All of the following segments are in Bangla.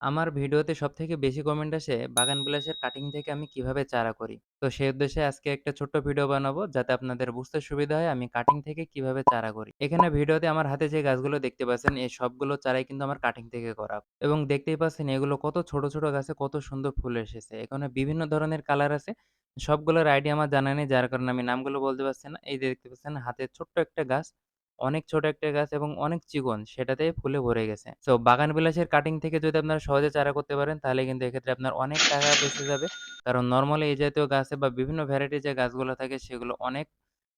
আমার ভিডিওতে সবথেকে বেশি কমেন্ট আসে বাগান বিলাসের কাটিং থেকে আমি কীভাবে চারা করি। তো সেই উদ্দেশ্যে আজকে একটা ছোট্ট ভিডিও বানাবো যাতে আপনাদের বুঝতে সুবিধা হয় আমি কাটিং থেকে কীভাবে চারা করি। এখানে ভিডিওতে আমার হাতে যে গাছগুলো দেখতে পাচ্ছেন এই সবগুলো চারাই কিন্তু আমার কাটিং থেকে করা। এবং দেখতেই পাচ্ছেন এগুলো কত ছোট, ছোট গাছে কত সুন্দর ফুল এসেছে। এখানে বিভিন্ন ধরনের কালার আছে। সবগুলোর আইডিয়া আমার জানা নেই যার কারণে আমি নামগুলো বলতে পারছি না। এই যে দেখতে পাচ্ছেন হাতে ছোট্ট একটা গাছ অনেক ছোট একটা গাছ এবং অনেক চিকন, সেটাতে ফুলে ভরে গেছে। সো বাগান বিলাসের কাটিং থেকে যদি আপনারা সহজে চারা করতে পারেন, তাহলে কিন্তু এক্ষেত্রে আপনার অনেক টাকা বেঁচে যাবে। কারণ নর্মালি এই জাতীয় গাছে বা বিভিন্ন ভ্যারাইটির যে গাছগুলো থাকে, সেগুলো অনেক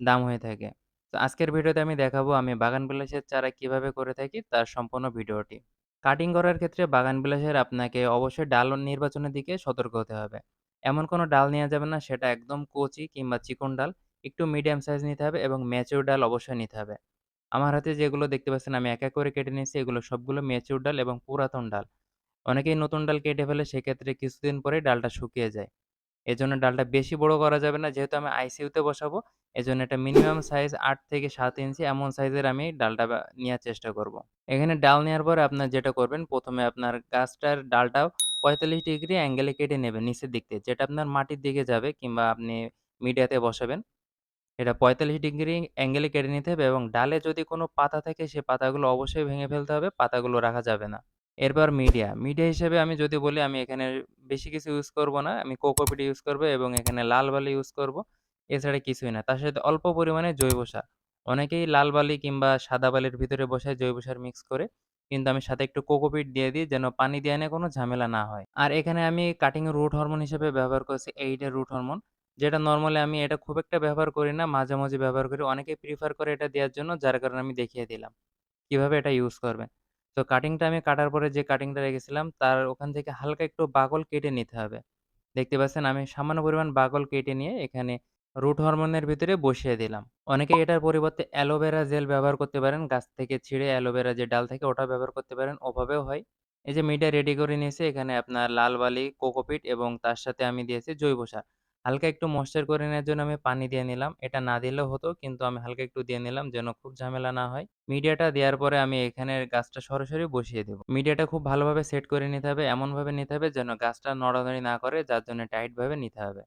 দাম হয়ে থাকে। তো আজকের ভিডিওতে আমি দেখাবো আমি বাগান বিলাসের চারা কীভাবে করে থাকি, তার সম্পূর্ণ ভিডিওটি। কাটিং করার ক্ষেত্রে বাগান বিলাসের আপনাকে অবশ্যই ডাল নির্বাচনের দিকে সতর্ক হতে হবে। এমন কোনো ডাল নেওয়া যাবে না, সেটা একদম কচি কিংবা চিকন ডাল। একটু মিডিয়াম সাইজ নিতে হবে এবং ম্যাচিউর ডাল অবশ্যই নিতে হবে। আমার হাতে যেগুলো দেখতে পাচ্ছেন আমি এক, করে কেটে নিয়েছি এগুলো সবগুলো মেচুর ডাল এবং পুরাতন ডাল। অনেকেই নতুন ডাল কেটে ফেলে সেক্ষেত্রে কিছুদিন পরে ডালটা শুকিয়ে যায়। এজন্য ডালটা বেশি বড় করা যাবে না যেহেতু আমি আইসিইউতে বসাবো। এজন্য এটা মিনিমাম সাইজ আট থেকে সাত ইঞ্চি এমন সাইজের আমি ডালটা নেওয়ার চেষ্টা করব। এখানে ডাল নেওয়ার পরে আপনার যেটা করবেন প্রথমে আপনার গাছটার ডালটাও ৪৫ ডিগ্রি অ্যাঙ্গেলে কেটে নেবেন নিচের দিক থেকে। যেটা আপনার মাটির দিকে যাবে কিংবা আপনি মিডিয়াতে বসাবেন। এটা ৪৫ ডিগ্রি অ্যাঙ্গেলে কেটে নিতে হবে এবং ডালে যদি কোনো পাতা থাকে সে পাতাগুলো অবশ্যই ভেঙে ফেলতে হবে, পাতাগুলো রাখা যাবে না। এরপর মিডিয়া, মিডিয়া হিসেবে আমি যদি বলি আমি এখানে বেশি কিছু ইউজ করব না। আমি কোকোপিট ইউজ করব এবং এখানে লাল বালি ইউজ করব। এছাড়া কিছুই না। তার সাথে অল্প পরিমাণে জৈব সার। অনেকেই লাল বালি কিংবা সাদা বালির ভিতরে বসায় জৈব সার মিক্স করে। কিন্তু আমি সাথে একটু কোকোপিট দিয়ে দিই যেন পানি দিয়ে এনে কোনো ঝামেলা না হয়। আর এখানে আমি কাটিং রুট হরমোন হিসেবে ব্যবহার করছি এর রুট হরমোন। যেটা নরমালি আমি এটা খুব একটা ব্যবহার করি না, মাঝে, মাঝে ব্যবহার করি। অনেকেই প্রিফার করে এটা দেওয়ার জন্য, যার কারণে আমি দেখিয়ে দিলাম। কীভাবে এটা ইউজ করবেন। তো কাটিংটা আমি কাটার পরে যে কাটিংটা রেখেছিলাম, তার ওখান থেকে হালকা একটু বাকল কেটে নিতে হবে। দেখতে পাচ্ছেন আমি সামান্য পরিমাণ বাকল কেটে নিয়ে এখানে রুট হরমোনের ভিতরে বসিয়ে দিলাম। অনেকে এটার পরিবর্তে অ্যালোভেরা জেল ব্যবহার করতে পারেন। গাছ থেকে ছিঁড়ে অ্যালোভেরা যে ডাল থাকে ওটা ব্যবহার করতে পারেন, ওভাবেও হয়। এই যে মিডিয়া রেডি করে নিয়েছি, এখানে আপনার লাল বালি, কোকোপিট এবং তার সাথে আমি দিয়েছি জৈব সার। হালকা একটু ময়েশ্চার করে নেওয়ার জন্য আমি পানি দিয়ে নিলাম। এটা না দিলেও হতো কিন্তু আমি হালকা একটু দিয়ে নিলাম যেন খুব ঝামেলা না হয়। মিডিয়াটা দেওয়ার পরে আমি এখানে গাছটা সরাসরি বসিয়ে দেবো মিডিয়াটা খুব ভালোভাবে সেট করে নিতে হবে, এমনভাবে নিতে হবে যেন গাছটা নড়ানড়ি না করে যার জন্য টাইটভাবে নিতে হবে।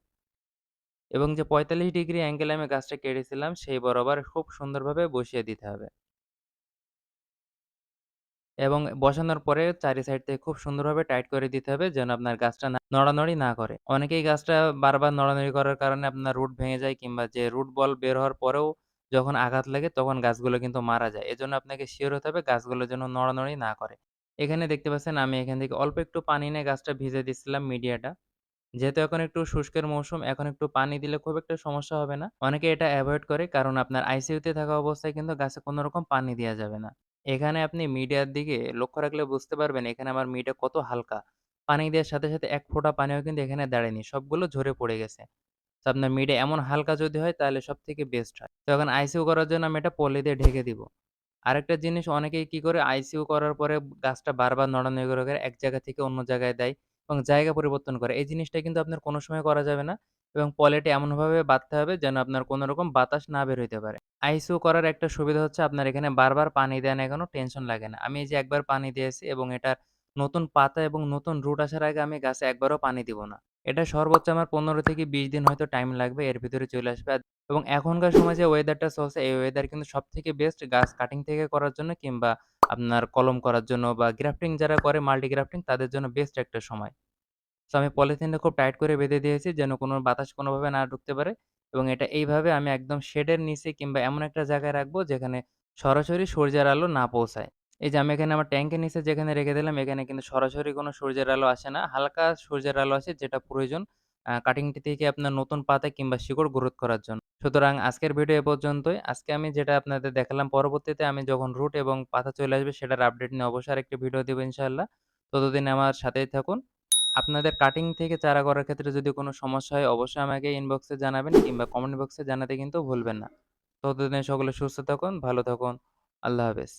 এবং যে ৪৫ ডিগ্রি অ্যাঙ্গেলে আমি গাছটা কেটেছিলাম সেই বরাবর খুব সুন্দরভাবে বসিয়ে দিতে হবে। এবং বসানোর পরে চারি সাইড থেকে খুব সুন্দরভাবে টাইট করে দিতে হবে যেন আপনার গাছটা না নড়ানড়ি না করে। অনেকেই গাছটা বারবার নড়ানড়ি করার কারণে আপনার রুট ভেঙে যায় কিংবা যে রুট বল বের হওয়ার পরেও যখন আঘাত লাগে তখন গাছগুলো কিন্তু মারা যায়। এজন্য আপনাকে সিওর হতে হবে গাছগুলো যেন নড়ানড়ি না করে। এখানে দেখতে পাচ্ছেন আমি এখান থেকে অল্প একটু পানি নিয়ে গাছটা ভিজে দিচ্ছিলাম মিডিয়াটা। যেহেতু এখন একটু শুষ্কের মৌসুম, এখন একটু পানি দিলে খুব একটা সমস্যা হবে না। অনেকে এটা এভয়েড করে কারণ আপনার আইসিইউতে থাকা অবস্থায় কিন্তু গাছে কোনো রকম পানি দেয়া যাবে না। এখানে আপনি মিডিয়ার দিকে লক্ষ্য রাখলে বুঝতে পারবেন এখানে আমার মিডিয়া কত হালকা। পানি দেওয়ার সাথে, সাথে এক ফোঁটা পানিও কিন্তু এখানে দাঁড়ায়নি। সবগুলো ঝরে পড়ে গেছে। তো আপনার মিডিয়া এমন হালকা যদি হয় তাহলে সবথেকে বেস্ট হয়। তো এখন আইসিউ করার জন্য আমি এটা পলি দিয়ে ঢেকে দিব। আরেকটা জিনিস অনেকেই কি করে আইসিউ করার পরে গাছটা বারবার নড়ানড়ি করে, করে এক জায়গা থেকে অন্য জায়গায় দেয় এবং জায়গা পরিবর্তন করে। এই জিনিসটা কিন্তু আপনার কোনো সময় করা যাবে না এবং পলিটা এমনভাবে বাঁধতে হবে যেন আপনার কোনো রকম বাতাস না বের হইতে পারে। আইসিইউ করার একটা সুবিধা হচ্ছে আপনার এখানে বারবার পানি দেয়া নিয়ে কোনো টেনশন লাগে না। আমি এই যে একবার পানি দিয়েছি এবং এটার নতুন পাতা এবং নতুন রুট আসার আগে আমি গাছে একবারও পানি দিব না। এটা সর্বোচ্চ আমার ১৫ থেকে ২০ দিন হয়তো টাইম লাগবে, এর ভিতরে চলে আসবে। এবং এখনকার সময় যে ওয়েদারটা চলছে, এই ওয়েদার কিন্তু সব থেকে বেস্ট গাছ কাটিং থেকে করার জন্য কিংবা আপনার কলম করার জন্য বা গ্রাফটিং যারা করে মাল্টি গ্রাফটিং তাদের জন্য বেস্ট একটা সময়। সো আমি পলিথিনটা খুব টাইট করে বেঁধে দিয়েছি যেন কোনো বাতাস কোনোভাবে না ঢুকতে পারে এবং এটা এইভাবে আমি একদম শেডের নিচে কিংবা এমন একটা জায়গায় রাখব যেখানে সরাসরি সূর্যের আলো না পৌঁছায়। এই যে আমি এখানে আমার ট্যাঙ্কের নিচে যেখানে রেখে দিলাম এখানে কিন্তু সরাসরি কোনো সূর্যের আলো আসে না। হালকা সূর্যের আলো আসে যেটা প্রয়োজন কাটিংটি থেকে আপনার নতুন পাতা কিংবা শিকড় গ্রোথ করার জন্য। সুতরাং আজকের ভিডিও এ পর্যন্তই। আজকে আমি যেটা আপনাদের দেখালাম পরবর্তীতে আমি যখন রুট এবং পাতা চলে আসবে সেটার আপডেট নিয়ে অবশ্যই আরেকটি ভিডিও দেব ইনশাআল্লাহ। ততদিন আমার সাথেই থাকুন। আপনাদের কাটিং থেকে চারা করার ক্ষেত্রে যদি কোনো সমস্যা হয় অবশ্যই আমাকে ইনবক্সে জানাবেন কিংবা কমেন্ট বক্সে জানাতে কিন্তু ভুলবেন না। ততদিনে সকলে সুস্থ থাকুন, ভালো থাকুন। আল্লাহ হাফেজ।